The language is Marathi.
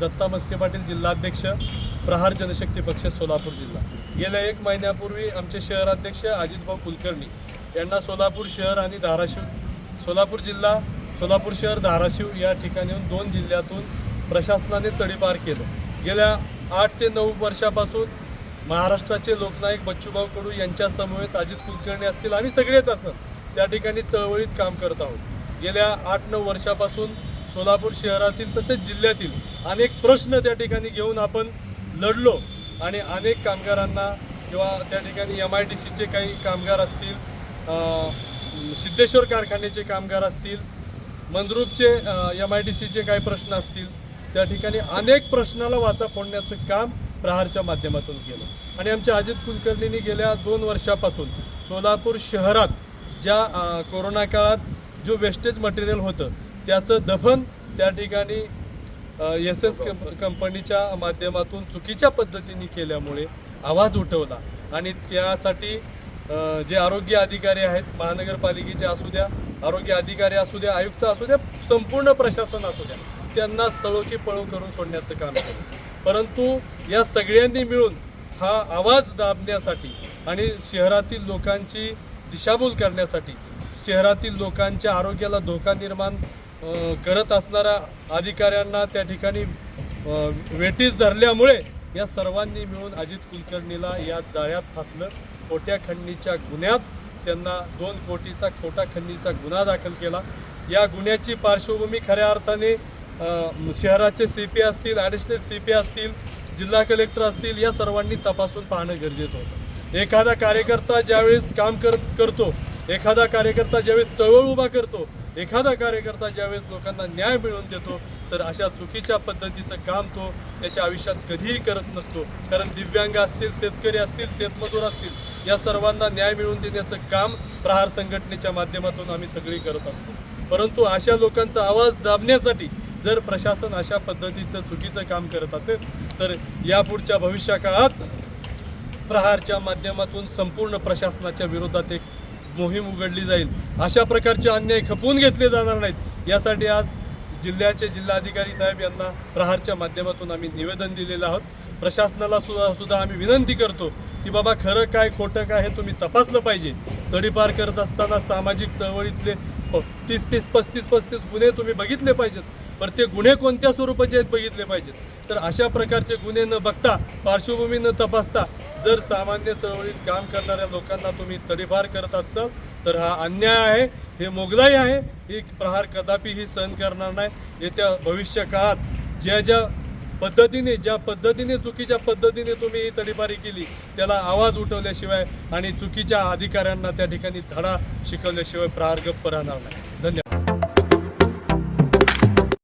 दत्ता मस्के पाटील जिल्हाध्यक्ष प्रहार जनशक्ती पक्ष सोलापूर जिल्हा. गेल्या एक महिन्यापूर्वी आमचे शहराध्यक्ष अजितभाऊ कुलकर्णी यांना सोलापूर शहर आणि धाराशिव सोलापूर जिल्हा सोलापूर शहर धाराशिव या ठिकाणीहून दोन जिल्ह्यातून प्रशासनाने तडीपार केलं. गेल्या आठ ते नऊ वर्षापासून महाराष्ट्राचे लोकनायक बच्चूभाऊ कडू यांच्या समवेत अजित कुलकर्णी असतील. आम्ही सगळेच असं त्या ठिकाणी चळवळीत काम करत आहोत. गेल्या आठ नऊ वर्षापासून सोलापूर शहरातील तसेच जिल्ह्यातील अनेक प्रश्न त्या ठिकाणी घेऊन आपण लढलो. आणि अनेक कामगारांना किंवा त्या ठिकाणी एम आय डी सीचे काही कामगार असतील सिद्धेश्वर कारखान्याचे कामगार असतील मंद्रूपचे एम आय डी सीचे काही प्रश्न असतील त्या ठिकाणी अनेक प्रश्नाला वाचा फोडण्याचं काम प्रहारच्या माध्यमातून केलं. आणि आमच्या अजित कुलकर्णींनी गेल्या दोन वर्षापासून सोलापूर शहरात ज्या कोरोना काळात जो वेस्टेज मटेरियल होतं त्याचं दफन त्या ठिकाणी एस एस कंपनीच्या माध्यमातून चुकीच्या पद्धतीने केल्यामुळे आवाज उठवला. आणि त्यासाठी जे आरोग्य अधिकारी आहेत महानगरपालिकेचे असू द्या आरोग्य अधिकारी असू द्या आयुक्त असू द्या संपूर्ण प्रशासन असू द्या त्यांना सळोखी पळो करून सोडण्याचं काम केलं. परंतु या सगळ्यांनी मिळून हा आवाज दाबण्यासाठी आणि शहरातील लोकांची दिशाभूल करण्यासाठी शहरातील लोकांच्या आरोग्याला धोका निर्माण करत असणाऱ्या अधिकाऱ्यांना त्या ठिकाणी वेटीस धरल्यामुळे या सर्वांनी मिळून अजित कुलकर्णीला या जाळ्यात फासलं. खोट्या खंडणीच्या गुन्ह्यात त्यांना दोन कोटीचा खोटा खंडणीचा गुन्हा दाखल केला. या गुन्ह्याची पार्श्वभूमी खऱ्या अर्थाने शहराचे सी पी असतील ॲडिशनल सी पी असतील जिल्हा कलेक्टर असतील या सर्वांनी तपासून पाहणं गरजेचं होतं. एखादा कार्यकर्ता ज्यावेळेस काम कर करतो एखादा कार्यकर्ता ज्यावेळेस चळवळ उभा करतो एखादा कार्यकर्ता ज्यावेळेस लोकांना न्याय मिळवून देतो तर अशा चुकीच्या पद्धतीचं काम तो त्याच्या आयुष्यात कधीही करत नसतो. कारण दिव्यांग असतील शेतकरी असतील शेतमजूर असतील या सर्वांना न्याय मिळवून देण्याचं काम प्रहार संघटनेच्या माध्यमातून आम्ही सगळी करत असतो. परंतु अशा लोकांचा आवाज दाबण्यासाठी जर प्रशासन अशा पद्धतीचं चुकीचं काम करत असेल तर यापुढच्या भविष्या काळात प्रहारच्या माध्यमातून संपूर्ण प्रशासनाच्या विरोधात एक मोहीम उघडली जाईल. अशा प्रकारचे अन्याय खपवून घेतले जाणार नाहीत. यासाठी आज जिल्ह्याचे जिल्हाधिकारी साहेब यांना प्रहारच्या माध्यमातून आम्ही निवेदन दिलेलं आहोत. प्रशासनाला सुद्धा सुद्धा आम्ही विनंती करतो की बाबा खरं काय खोटं काय हे तुम्ही तपासलं पाहिजे. तडीपार करत असताना सामाजिक चळवळीतले तीस तीस पस्तीस पस्तीस गुन्हे तुम्ही बघितले पाहिजेत. पण ते गुन्हे कोणत्या स्वरूपाचे आहेत बघितले पाहिजेत. तर अशा प्रकारचे गुन्हे न बघता पार्श्वभूमी न तपासता जर सामान्य चळवळीत काम करणाऱ्या लोकांना तुम्ही तडीपार करत असतं तर हा अन्याय आहे हे मोगलाई आहे. ही प्रहार कदापि ही सहन करणार नाही. येत्या भविष्य काळात ज्या ज्या पद्धतीने ज्या पद्धतीने चुकीच्या पद्धतीने तुम्ही ही तडीपारी केली त्याला आवाज उठवल्याशिवाय आणि चुकीच्या अधिकाऱ्यांना त्या ठिकाणी धडा शिकवल्याशिवाय प्रहार गप्प राहणार नाही.